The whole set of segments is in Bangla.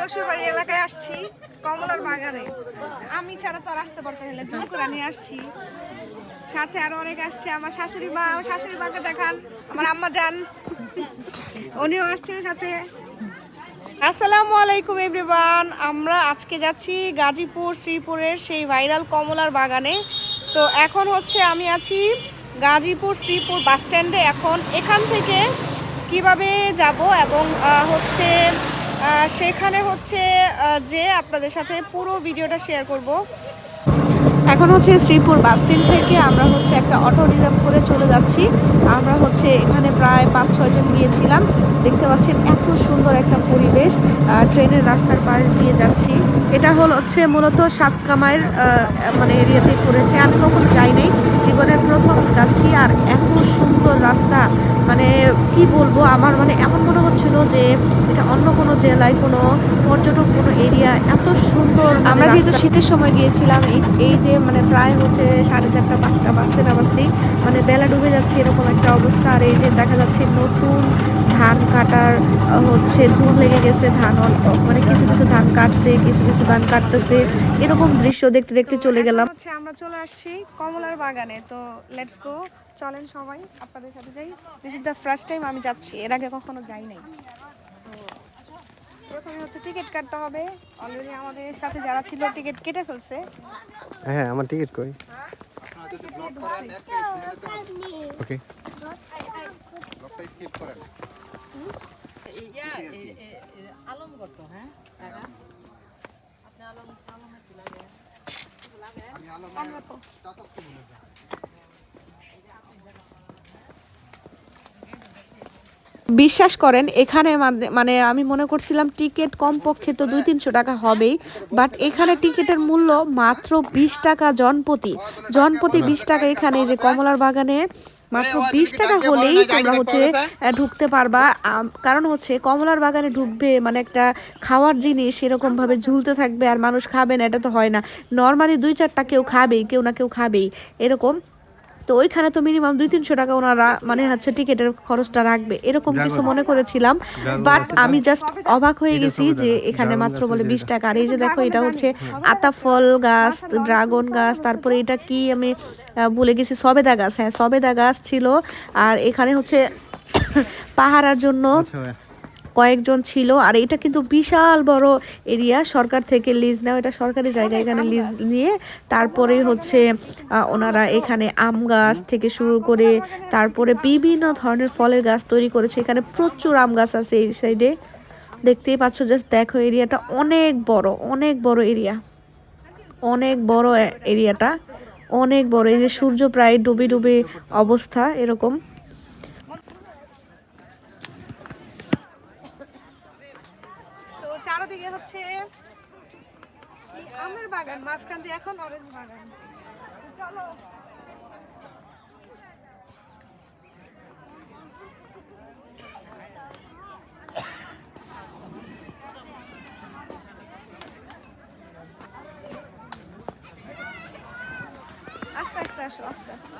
শ্বশুর বাড়ি এলাকায় আসছি, কমলার বাগানে। আমি ছাড়া তো আর আসতে পারতাম না জোর করে নিয়ে আসছি। সাথে আরও অনেক আসছে, আমার শাশুড়ি মা, আমার শাশুড়ি মাকে দেখান, আমার আম্মা যান। উনিও আসছে সাথে। আসসালামু আলাইকুম, এভরিওয়ান। আমরা আজকে যাচ্ছি গাজীপুর, শ্রীপুরের সেই ভাইরাল কমলার বাগানে। তো এখন হচ্ছে আমি আছি গাজীপুর, শ্রীপুর বাস স্ট্যান্ডে এখন এখান থেকে কীভাবে যাব এবং হচ্ছে সেখানে হচ্ছে যে আপনাদের সাথে পুরো ভিডিওটা শেয়ার করব। এখন হচ্ছে শ্রীপুর বাস স্ট্যান্ড থেকে আমরা হচ্ছে একটা অটো রিজার্ভ করে চলে যাচ্ছি। আমরা হচ্ছে এখানে প্রায় পাঁচ ছয়জন গিয়েছিলাম। দেখতে পাচ্ছেন এত সুন্দর একটা পরিবেশ ট্রেনের রাস্তার পাশ দিয়ে যাচ্ছি। এটা হল হচ্ছে মূলত সাতকামাইয়ের আহ, মানে এরিয়াতে পড়েছে। আমি কখনো যাই নাই জীবনের প্রথম যাচ্ছি আর এত সুন্দর রাস্তা। মানে কি বলব আমার মানে এমন মনে হচ্ছিল যে এটা অন্য কোনো জেলায় কোনো পর্যটক কোনো এরিয়া এত সুন্দর আমরা যেহেতু শীতের সময় গিয়েছিলাম এই এই যে মানে প্রায় হচ্ছে সাড়ে চারটা পাঁচটা বাজতে না বাজতেই মানে বেলা ডুবে যাচ্ছে এরকম একটা অবস্থা। আর এই যে দেখা যাচ্ছে নতুন ধান কাটার হচ্ছে ধুম লেগে গেছে ধান মানে কিছু কিছু ধান কাটছে কিছু কিছু ধান কাটতেছে এরকম দৃশ্য দেখতে দেখতে চলে গেলাম। হচ্ছে আমরা চলে আসছি কমলার বাগানে। তো লেটস গো চলেন সবাই আপনাদের সাথে যাই। This is the first time আমি যাচ্ছি এর আগে কখনো যাই নাই। তো প্রথমে হচ্ছে টিকিট কাটতে হবে। অলরেডি আমাদের সাথে যারা ছিল টিকিট কেটে ফেলছে। হ্যাঁ আমার টিকিট কই? ওকে বিশ্বাস করেন এখানে মানে- মানে আমি মনে করছিলাম টিকিট কমপক্ষে তো দুই তিনশো টাকা হবেই বাট এখানে টিকিটের মূল্য মাত্র বিশ টাকা জনপ্রতি জনপ্রতি বিশ টাকা এখানে যে কমলার বাগানে মাত্র বিশ টাকা হলেই তোমরা হচ্ছে ঢুকতে পারবা। কারণ হচ্ছে কমলার বাগানে ঢুকবে মানে একটা খাওয়ার জিনিস এরকম ভাবে ঝুলতে থাকবে আর মানুষ খাবে না এটা তো হয় না। নর্মালি দুই চারটা কেউ খাবেই কেউ না কেউ খাবেই। এরকম তো ওইখানে তো মিনিমাম দুই তিনশো টাকা ওনারা মানে হচ্ছে টিকিটের খরচটা রাখবে। এরকম কিছু মনে করেছিলাম। বাট আমি জাস্ট অবাক হয়ে গেছি যে এখানে মাত্র বলে বিশ টাকা। আর এই যে দেখো এটা হচ্ছে আতা ফল গাছ ড্রাগন গাছ তারপরে এটা কি আমি ভুলে গেছি সবেদা গাছ। হ্যাঁ সবেদা গাছ ছিল। আর এখানে হচ্ছে পাহারার জন্য কয়েকজন ছিল আর এটা কিন্তু বিশাল বড় এরিয়া। সরকার থেকে লিজ নেওয়া এটা সরকারি জায়গা এখানে লিজ নিয়ে তারপরে হচ্ছে ওনারা এখানে আম গাছ থেকে শুরু করে তারপরে বিভিন্ন ধরনের ফলের গাছ তৈরি করেছে। এখানে প্রচুর আম গাছ আছে এই সাইডে দেখতেই পাচ্ছ জাস্ট দেখো এরিয়াটা অনেক বড় অনেক বড় এরিয়া। অনেক বড় এরিয়াটা। অনেক বড় এই যে সূর্য প্রায় ডুবে ডুবে অবস্থা এরকম তো চারদিকে হচ্ছে এই আমের বাগান, মাঝখান দিয়ে এখন অরেঞ্জ বাগান। চলো। আস্তে আস্তে আসো, আস্তে আস্তে।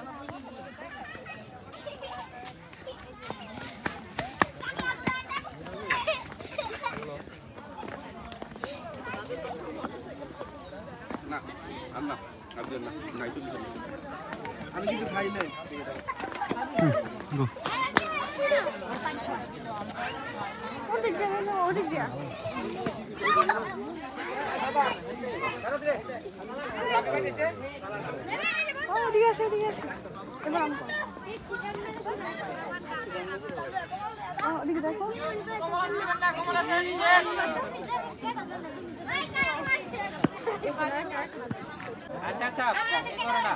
ওদিক দিয়ে না, ওদিক দিয়ে ও, ওদিকে আছে ওদিকে আছে এবার আম ওদিকে দেখো আচ্ছা আচ্ছা। না।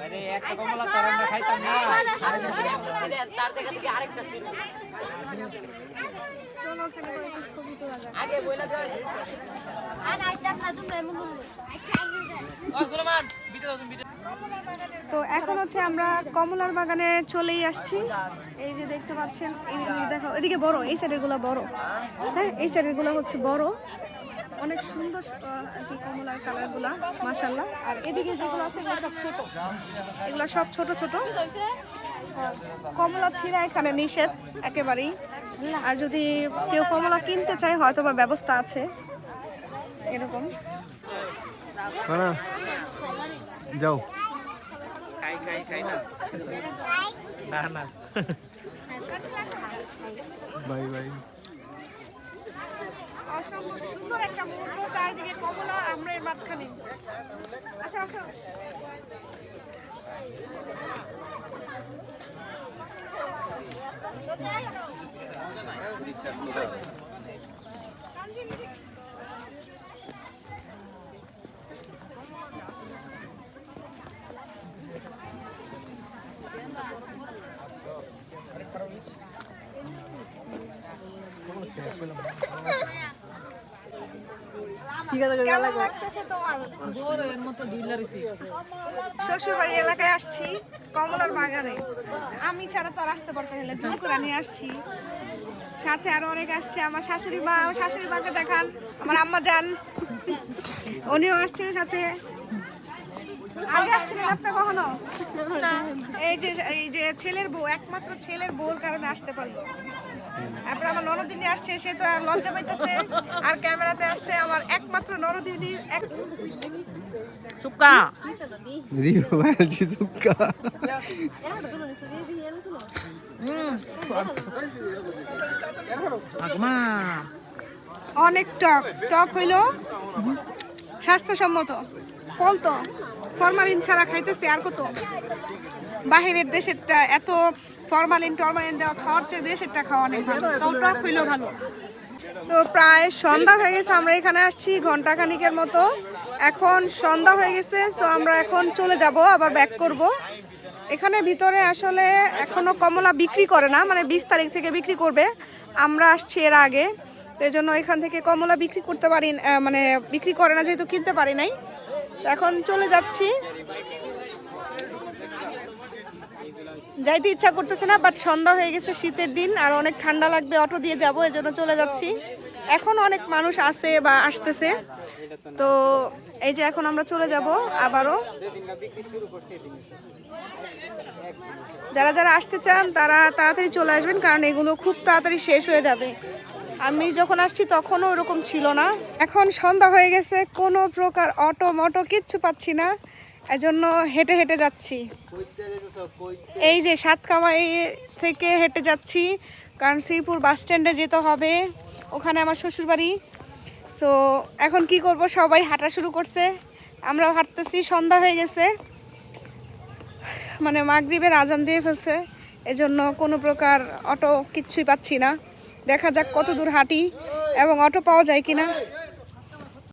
আরে একটা কমলা তরণ না খাইতাম না। চলো ওখানে করে একটু ছবি তোলা যাক। ও সুলেমান ভিডিও দাও ভিডিও তো এখন হচ্ছে আমরা কমলার বাগানে চলেই আসছি। এই যে দেখতে পাচ্ছেন দেখো, এদিকে বড়, এই সাইডেরগুলো বড়। হ্যাঁ এই সাইডেরগুলো হচ্ছে বড়। অনেক সুন্দর আর কি কমলারগুলা মাসাল্লাহ আর এদিকে যেগুলো আছে এগুলো সব ছোট। এগুলো সব ছোট ছোট। কমলা ছিঁড়া এখানে নিষেধ, একেবারেই। আর যদি কেউ কমলা কিনতে চায়, হয়তো বা ব্যবস্থা আছে। এরকম। যাও। খাই খাই খাই না? না না। Bye bye. সুন্দর একটা মুহূর্ত চারিদিকে কমলা আমরা এর মাঝখানে। আসো আসো। কেমন লাগতেছে তোমার? শ্বশুর বাড়ি এলাকায় আসছি কমলার বাগানে। আমি ছাড়া তো আর আসতে পারতাম না জোর করে নিয়ে আসছি। সাথে আরও অনেক আসছে আমার শাশুড়ি মা ও শাশুড়ি মাকে দেখান আমার আম্মা যান। উনিও আসছে সাথে। আগে আসছিলেন আপনি কখনো? এই যে এই যে ছেলের বউ একমাত্র ছেলের বউর কারণে আসতে পারল। তারপরে আমার ননদিনী আসছে সে তো আর লজ্জা পাইতেছে আর ক্যামেরাতে আসছে আমার একমাত্র ননদিনী এক রিও সুক্কা অনেক টক টক হইল। স্বাস্থ্যসম্মত ফল তো ফরমালিন ছাড়া খাইতেছে আর কত। বাহিরের দেশেরটা এত ফরমালিন টরমালিন দেওয়া খাওয়ার চেয়ে দেশেরটা খাওয়া অনেক ভালো। তাও টক হইলেও ভালো। তো প্রায় সন্ধ্যা হয়ে গেছে, আমরা এখানে আসছি ঘণ্টা খানিকের মতো। এখন সন্ধ্যা হয়ে গেছে সো আমরা এখন চলে যাব, আবার ব্যাক করব। এখানে ভিতরে আসলে এখনও কমলা বিক্রি করে না মানে বিশ তারিখ থেকে বিক্রি করবে। আমরা আসছি এর আগে, তো এই জন্য এখান থেকে কমলা বিক্রি করতে পারি মানে বিক্রি করে না, যেহেতু কিনতে পারি নাই। তো এখন চলে যাচ্ছি। যাইতে ইচ্ছা করতেছে না বাট সন্ধ্যা হয়ে গেছে, শীতের দিন, আর অনেক ঠান্ডা লাগবে, অটো দিয়ে যাব জন্য চলে যাচ্ছি। এখন অনেক মানুষ আসে বা আসতেছে। তো এই যে এখন আমরা চলে যাব আবারও। যারা যারা আসতে চান, তারা তাড়াতাড়ি চলে আসবেন, কারণ এগুলো খুব তাড়াতাড়ি শেষ হয়ে যাবে। আমি যখন আসছি, তখনও ওরকম ছিল না। এখন সন্ধ্যা হয়ে গেছে, কোনো প্রকার অটো মটো কিচ্ছু পাচ্ছি না। এজন্য হেঁটে হেঁটে যাচ্ছি। এই যে সাতকামাই থেকে হেঁটে যাচ্ছি, কারণ শ্রীপুর বাস স্ট্যান্ডে যেতে হবে। ওখানে আমার শ্বশুর বাড়ি সো এখন কি করব? সবাই হাঁটা শুরু করছে। আমরাও হাঁটতেছি, সন্ধ্যা হয়ে গেছে। মানে মাগরিবের আজান দিয়ে ফেলছে। এজন্য কোনো প্রকার অটো কিচ্ছুই পাচ্ছি না। দেখা যাক কত দূর হাঁটি এবং অটো পাওয়া যায় কিনা।